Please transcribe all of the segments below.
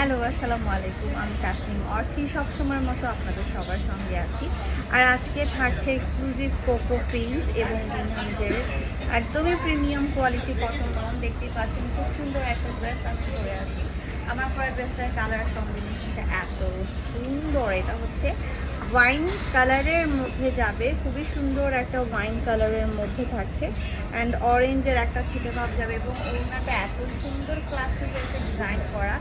Hello, আসসালামু আলাইকুম। আমি তাসনিম অর্থি সবসময়ের মতো আপনাদের সবার সঙ্গে আছি। আর আজকে থাকছে এক্সক্লুসিভ কোকো প্রিন্স এবং বিনহামিদের একদমই প্রিমিয়াম কোয়ালিটি কটন লন দেখতেই পাচ্ছেন, খুব সুন্দর একটা ড্রেস আমি পরে আছি। আমার পরে ড্রেসটার কালার কম্বিনেশনটা এত সুন্দর। এটা হচ্ছে ওয়াইন কালারের মধ্যে যাবে। খুবই সুন্দর একটা ওয়াইন কালারের মধ্যে থাকছে। অ্যান্ড অরেঞ্জের একটা ছিটে ভাব যাবে এবং ওনাটা এত সুন্দর ক্লাসিক একটা ডিজাইন করা।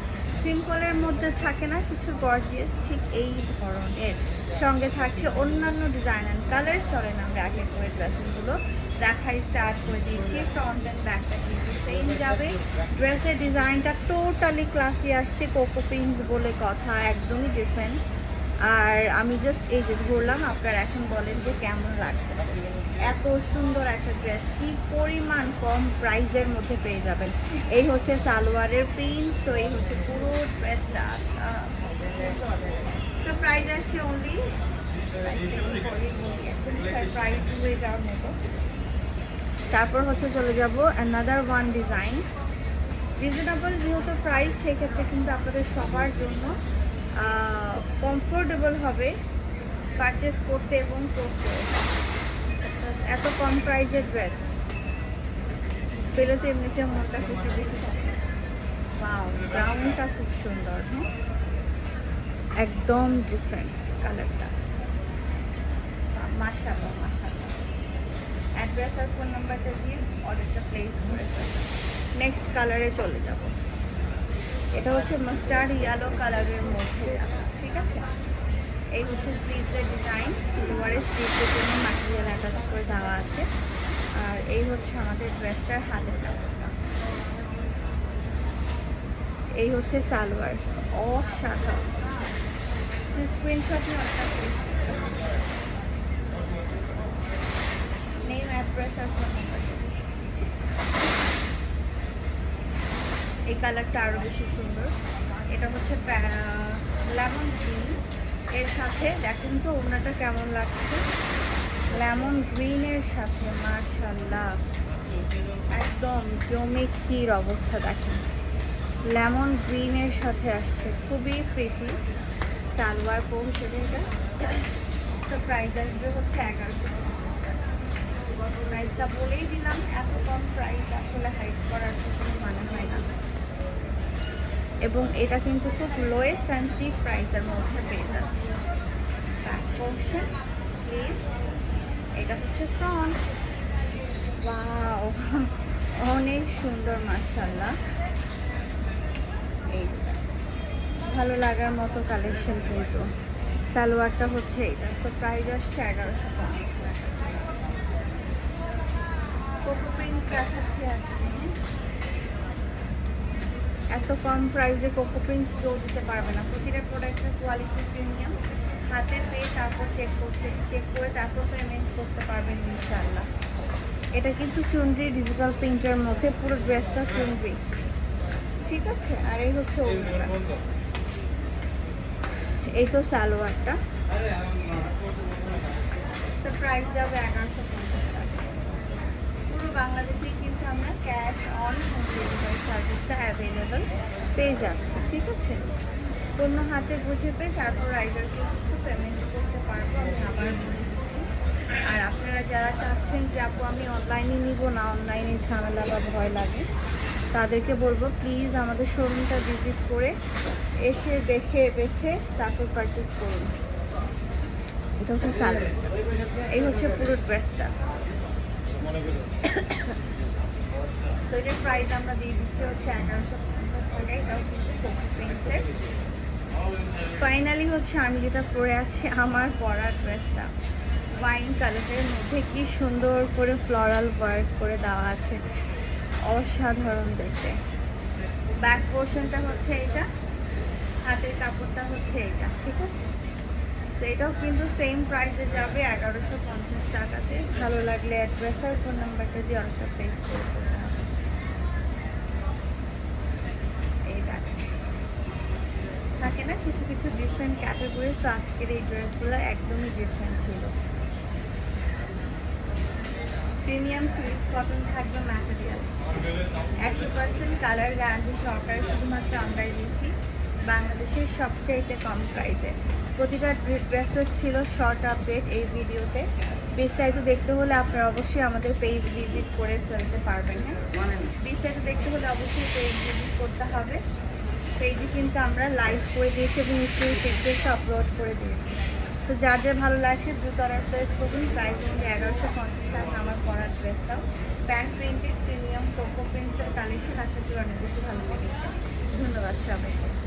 সিম্পলের মধ্যে থাকে না, কিছু গর্জিয়াস ঠিক এই ধরনের। সঙ্গে থাকছে অন্যান্য ডিজাইন অ্যান্ড কালার চলেন আমরা আগে করে ড্রেসিংগুলো দেখাই স্টার্ট করে দিয়েছি। ফ্রন্ট অ্যান্ড ব্যাকটা কিন্তু সেম যাবে। ড্রেসের ডিজাইনটা টোটালি ক্লাসি আসছে। কোকো পিংস বলে কথা, একদমই ডিফারেন্ট আর আমি জাস্ট এই যে ধরলাম, আপনারা এখন বলেন যে কেমন লাগতেছে। এত সুন্দর একটা ড্রেস কি পরিমাণ কম প্রাইসের মধ্যে পেয়ে যাবেন। এই হচ্ছে সালোয়ারের প্রিন্ট তো এই হচ্ছে পুরো ড্রেসটা তো প্রাইস আসছে অনলি প্রাইস হয়ে যাওয়ার মতো। তারপর হচ্ছে চলে যাব অ্যানাদার ওয়ান ডিজাইন রিজনেবল যেহেতু প্রাইস সেক্ষেত্রে কিন্তু আপনাদের সবার জন্য কমফোর্টেবল হবে পারচেস করতে এবং করতে। এত কম প্রাইজের ড্রেস পেলে তো এমনিতে মনটা খুশি খুশি থাকে। ব্রাউনটা খুব সুন্দর হ্যাঁ একদম ডিফারেন্ট কালারটা মাশাআল্লাহ মাশাআল্লাহ। অ্যাড্রেস আর ফোন নাম্বারটা দিয়ে অর্ডারটা প্লেস করে নেক্সট কালারে চলে যাব। এটা হচ্ছে মাস্টার্ড ইয়েলো কালারের মধ্যে। ঠিক আছে? এই হচ্ছে স্লিভসের ডিজাইন লোয়ারের স্লিভসের জন্য ম্যাটেরিয়াল অ্যাটাচ করে দেওয়া আছে। আর এই হচ্ছে আমাদের ড্রেসটার হাতের এই হচ্ছে সালোয়ার। অসাধারণ। স্ক্রিনশট নিয়ে অ্যাড্রেস আর ফোন নাম্বার এই কালারটা আরও বেশি সুন্দর। এটা হচ্ছে লেমন গ্রিন। এর সাথে দেখেন তো ওনাটা কেমন লাগছে। লেমন গ্রিনের সাথে মার্শাল্লাহ একদম জমে ক্ষীর অবস্থা, দেখেন। লেমন গ্রিনের সাথে আসছে, খুবই প্রিটি সালোয়ার পৌঁছে এটা। তো প্রাইস আসবে হচ্ছে এগারোশো প্রাইসটা বলেই দিলাম, এত কম প্রাইস আসলে হাইট করার তো কোনো মানে হয় না। এবং এটা কিন্তু খুব লোয়েস্ট অ্যান্ড চিপ প্রাইসের মধ্যে পেয়ে যাচ্ছে। ব্যাক পোর্শন এটা হচ্ছে ফ্রন্ট ওয়াও অনেক সুন্দর মাশাল্লাহ এই ভালো লাগার মতো কালেকশন কিন্তু। সালোয়ারটা হচ্ছে এটা। সো প্রাইস আসছে এগারোশো পঞ্চাশ টাকা। কোকো প্রিন্স দেখাচ্ছি এত কম প্রাইসে কোকো প্রিন্স কেউ দিতে পারবে না। প্রতিটা প্রোডাক্টের কোয়ালিটি প্রিমিয়াম হাতে পেয়ে তারপর চেক করতে চেক করে তারপর পেমেন্ট করতে পারবেন ইনশাল্লাহ এটা কিন্তু চুনরি ডিজিটাল প্রিন্টের মধ্যে। পুরো ড্রেসটা চুনরি। ঠিক আছে? আর এই হচ্ছে এই তো সালোয়ারটা। প্রাইস যাবে এগারোশো পুরো বাংলাদেশেই কিন্তু আমরা ক্যাশ অন হোম ডেলিভারি সার্ভিসটা অ্যাভেলেবেল পেয়ে যাচ্ছি, ঠিক আছে? অন্য হাতে বুঝে পেয়ে তারপর রাইডারকে একটু পেমেন্ট করতে পারব, আমি আবার বলে দিচ্ছি। আর আপনারা যারা চাচ্ছেন যে, আপু, আমি অনলাইনে নিব না অনলাইনে ঝামেলা বা ভয় লাগে, তাদেরকে বলব প্লিজ আমাদের শোরুমটা ভিজিট করে এসে দেখে বেছে তারপর পারচেস করুন। এটা হচ্ছে এই হচ্ছে পুরো ড্রেসটা সো এটার প্রাইস আমরা দিয়ে দিচ্ছি হচ্ছে এগারোশো পঞ্চাশ এটাও কিন্তু প্রিন্সের ফাইনালি হচ্ছে আমি যেটা পরে আছি, আমার পরার ড্রেসটা ওয়াইন কালারের মধ্যে কি সুন্দর করে ফ্লোরাল ওয়ার্ক করে দেওয়া আছে। অসাধারণ দেখতে। ব্যাক পোর্শনটা হচ্ছে এটা হাতের কাপড়টা হচ্ছে এটা ঠিক আছে? তো এটাও কিন্তু সেম প্রাইসে যাবে এগারোশো পঞ্চাশ টাকাতে। ভালো লাগলে অ্যাড্রেস আর ফোন নাম্বারটা দিয়ে অনেকটা পেজ করে ফেলতে হবে। এই থাকে না কিছু কিছু ডিফারেন্ট ক্যাটাগরি তো আজকের এই ড্রেসগুলো একদমই ডিফারেন্ট ছিল। প্রিমিয়াম সুইস কটন থাকবে ম্যাটেরিয়াল একশো পার্সেন্ট কালার গ্যারান্টি সহকারে শুধুমাত্র আমরাই দিচ্ছি। বাংলাদেশের সবচাইতে কম প্রাইসে প্রতিটা ড্রেসেস ছিল শর্ট আপডেট এই ভিডিওতে বিস্তারিত দেখতে হলে আপনারা অবশ্যই আমাদের পেজ ভিজিট করে ফেলতে পারবেন হ্যাঁ? বিস্তারিত দেখতে হলে অবশ্যই পেজ ভিজিট করতে হবে। পেজে কিন্তু আমরা লাইভ করে দিয়েছি এবং স্টোরি পিকচার্স আপলোড করে দিয়েছি। তো যার যার ভালো লাগছে, দ্রুত অর্ডার প্লেস করুন। প্রাইস মধ্যে এগারোশো পঞ্চাশ টাকা আমার পরার ড্রেসটাও প্যান্ট প্রিন্টেড প্রিমিয়াম কোকো প্রিন্টের কালেকশন আশা করি অনেক বেশি ভালো লেগেছে। ধন্যবাদ সবাইকে।